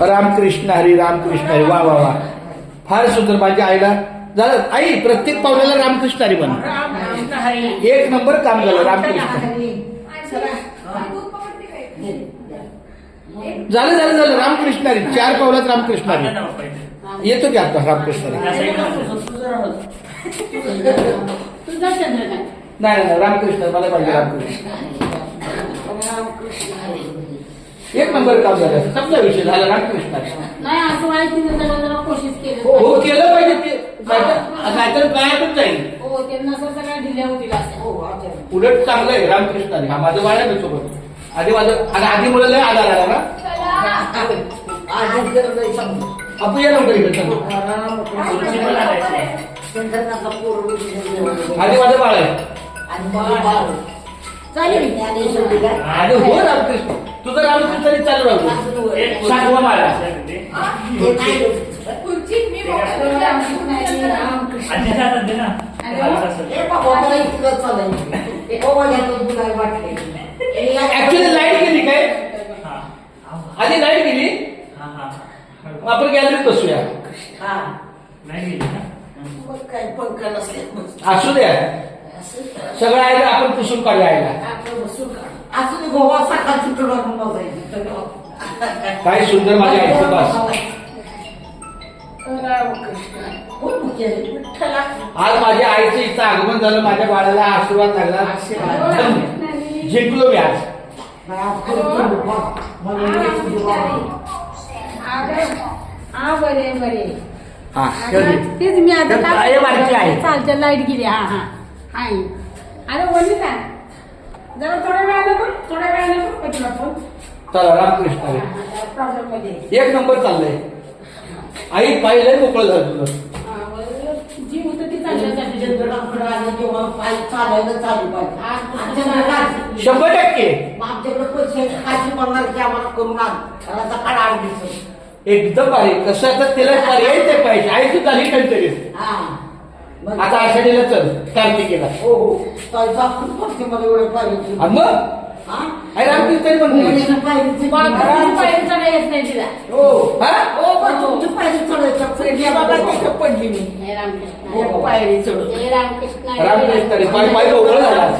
रामकृष्ण हरी रामकृष्ण हरी वा वा वा. फार सुंदर माझ्या आईला झालं. आई प्रत्येक पावल्याला रामकृष्ण हरी म्हण. एक नंबर काम झालं रामकृष्ण झालं झालं झालं. रामकृष्ण हरी. चार पावलात रामकृष्ण हरी. येतो की आता रामकृष्ण हरी. तुझा चंद्रकांत नाही नाही रामकृष्ण मला पाहिजे रामकृष्ण. एक नंबर काम झालं संपला विषय झाला रामकृष्ण नाही असं माहिती तिने जरा जरा कोशिश केली. हो केलं पाहिजे ते. नाहीतर नाहीतर गायबच जाईल. हो ते नसं सगळ्या ढिल्या होतील असं. हो, उलट चांगलं आहे रामकृष्णाने. हा माझं बाळ आहे ना सोबत. आधी माझं आणि आधी मुलं लय आधार आला ना. आपण या लवकर इकडे. आधी माझं बाळ आहे. चालेल. आधी हो रामकृष्ण. तुझं तरी चालू राहतो सातवा बाळ आहे. ऍक्च्युली लाइट गेली काय? आधी लाइट गेली? आपण गॅलरीत बसूया. असू द्या. सगळं आहे आपण पुसून काढूया यायला काय सुंदर माझ्या आईचं बस. आज माझ्या आईचं इथं आगमन झालं माझ्या बाळाला आशीर्वाद लागला. जिंकलो मी आज. हा बरे बरे हा? तेच मी आता. चालते लाइट गेली. हा हा. आहे अरे बोलली का जरा थोड्या वेळाने थोड्या वेळाने फोन चला रामकृष्ण हरी. प्रॉब्लेममध्ये एक नंबर चाललंय. आई पाहिलंय मोकळं झालं तुझं. हा. जी होतं ती चालण्यासाठी शंभर टक्के. आमच्याकडे पैसे खायचे म्हणणार की आम्हाला करून आण. काढा दिवस एकदम भारी. कसं आता तिला पर्याय ते पाहिजे. आई तू झाली काहीतरी हा. मग- आता आषाढीला चल कार्तिकेला. हो हो. खूप पक्षी मला एवढे पाहिजे आणि मग? हा? हो. हा? हो पण तुमची पायरी चढायच्या फ्रेंड बाबा तिथं पडली मी. हे हो, पायरी चढून. रामकृष्ण. रामकृष्ण हरी. पाय पाय मोकळं झाला.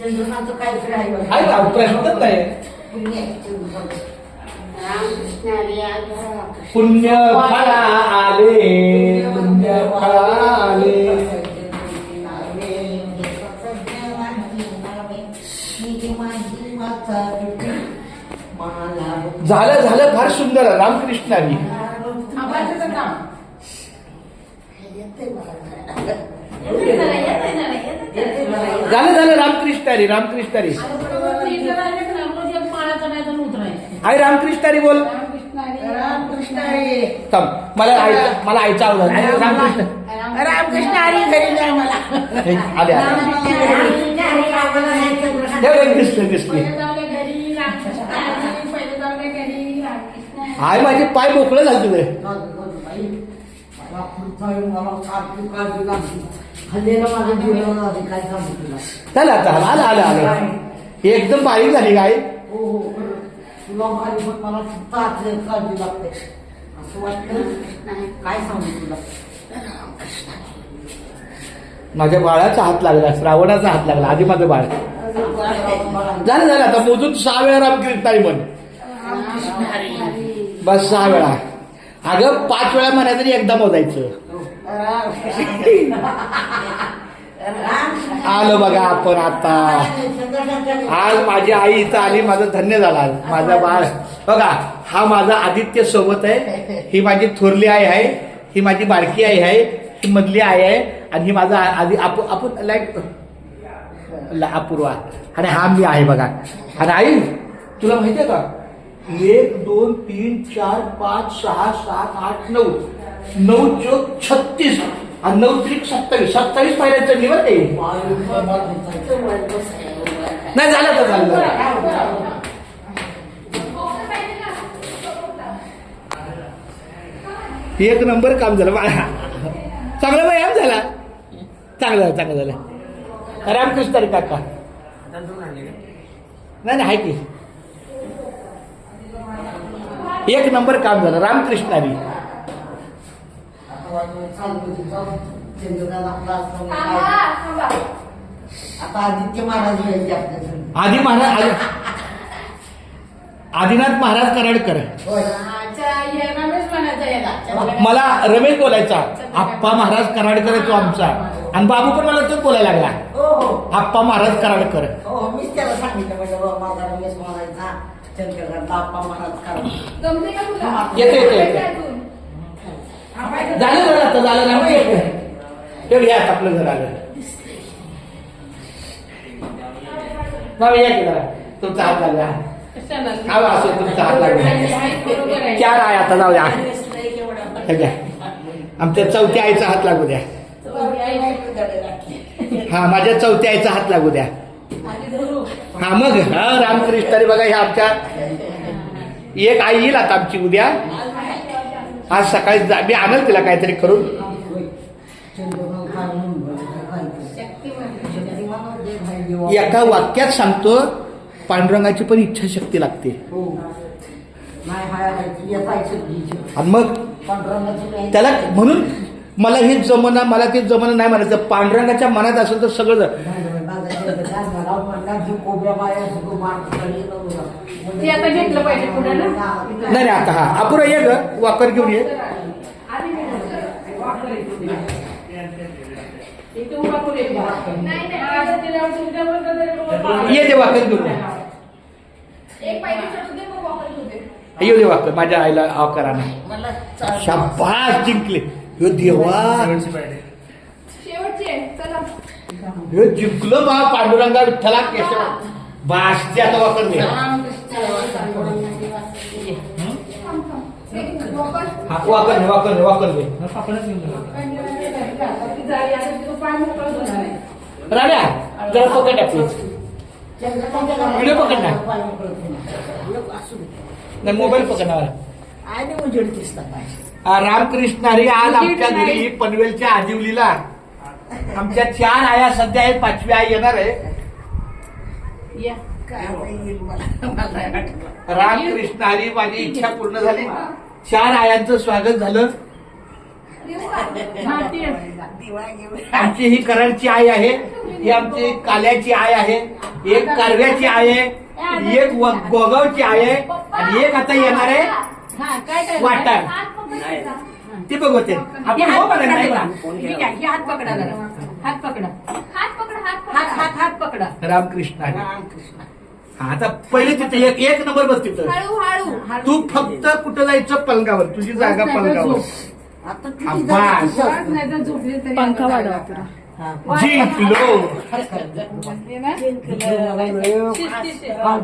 चंद्रकांतचं काहीतरी आहे बघा. आहे का प्रश्नच नाही. पुण्य आहे चंद्रकांतचं. पुण्य फळा आले. राहिले का नाही, रोज एक माळा चढायचा आणि उतरायचा. आई रामकृष्ण हरी बोल मला आईचा मला आईचा आवाज आला. आई, रामकृष्ण रामकृष्ण हरी घरी नाही मला. हे, आले आले आम्हाला नाही चंद्रकांत. हे बघ, दिसले दिसले पहिले जाऊया घरी, रामकृष्ण हरी. पहिले जाऊया घरी, रामकृष्ण हरी. आई माझे पाय मोकळे झाले तुझे. जाऊ माझं काय तुला आता आलं आलं आलं. एकदम बारीक झाली काय हो हो तुला माझी मला असं काय सांगू तुला माझ्या बाळाचा हात लागला श्रावणाचा हात लागला आधी माझं बाळ. झालं झालं आता मोजून सहा वेळा रामकृष्ण ताई म्हण. बस सहा वेळा. अगं पाच वेळा म्हणा तरी एकदा मोजायचं. आलो बघा आपण आता. आज माझी आई इथं आली माझं धन्य झाला माझा बाळ. बघा हा माझा आदित्य सोबत आहे. ही माझी थोरली आई आहे. ही माझी बारकी आई आहे. ही मधली आई आहे. आणि ही माझा आधी आपू आपण लाईक अपूर्वा. आणि हा मी आहे बघा. आणि आई तुला माहिती आहे का? एक दोन तीन चार पाच सहा सात आठ नऊ. नऊ चोक छत्तीस. आणि नऊ त्रिक सत्तावीस. सत्तावीस पाहिजे निवड ते नाही झालं तर झालं. एक नंबर काम झालं. चांगला व्यायाम झाला. चांगलं चांगला चांगलं झालं. रामकृष्ण काका. नाही नाही आहे की. एक नंबर काम झालं. रामकृष्ण हरी. आदित्य महाराज आधी महाराज आदी- आदिनाथ महाराज कराडकर. हे. मला रमेश बोलायचा. आप्पा महाराज कराडकर तो आमचा. आणि बाबू पण मला तोच बोलायला लागला. हो हो. आप्पा महाराज कराडकर. मीच त्याला सांगितलं बाबा माझा रमेश म्हणायचा चंद्रकांत आप्पा महाराज करा जमते का तुला? येते, येते, येते. अजून. झालं झालं आता झालं ना आपलं घर आलं या की जरा. तुमचा हात लागला कशाला? असो तुमचा हात लागला बरोबर आहे. चार आहे आता जाऊ द्या हे घ्या आमच्या चौथ्या आईचा हात लागू द्या हा माझ्या चौथ्या आईचा हात लागू द्या हा मग हा रामकृष्ण अरे बघा ह्या आमच्या एक आई येईल आता आमची उद्या. आज सकाळी जा- मी आणल तिला काहीतरी करून. एका वाक्यात सांगतो पांडुरंगाची पण इच्छाशक्ती लागते. मग त्याला म्हणून मला हे जमना मला ते जमना नाही म्हणायचं. पांडुरंगाच्या मनात असेल तर सगळं जर- ते आता घेतलं पाहिजे पुढे ना? नाही नाही आता हा. अपुरा ये ग वाकर घेऊन ये. ये. ते वाकर घेऊन दे, दे. येऊ दे वाकर माझ्या आईला आकाराने शाबास जिंकले. देवा. वाकर घे वाकर घे ती जाळी आता तिथं पाय मोकळं होणार आहे. राण्या जरा पकड आपली व्हिडिओ पकड ना. नाही मोबाईल पकडणार रामकृष्ण हरी आज आमच्या घरी पनवेलच्या आदिवलीला आमच्या चार आया सध्या आहे पाचवी आई येणार आहे. वाटलं. रामकृष्ण हरी माझी इच्छा पूर्ण झाली. चार आयांचं स्वागत झालं? हा. आमची ही कराडची आई आहे. ही आमची काल्याची आई आहे. एक कारव्याची आई आहे. एक गोगावची आई आहे. आणि एक आता येणार आहे. हा, ती बघते हे आपण हात हो पकडा नाही? ठीक आहे, हे हात पकडा जरा. हात पकडा. हात पकडा. हात हात पकडा. हात हात पकडा. रामकृष्ण हरी रामकृष्ण. हा, आता पहिले तिथे एक एक नंबर बस तिथं हळू हळू. तू फक्त कुठं जायचं? पलंगावर. तुझी जागा पलंगावर. आता किती? नाही तर झोपली तरी पंखा आता वाढवा. हा. जिंकलो. हा.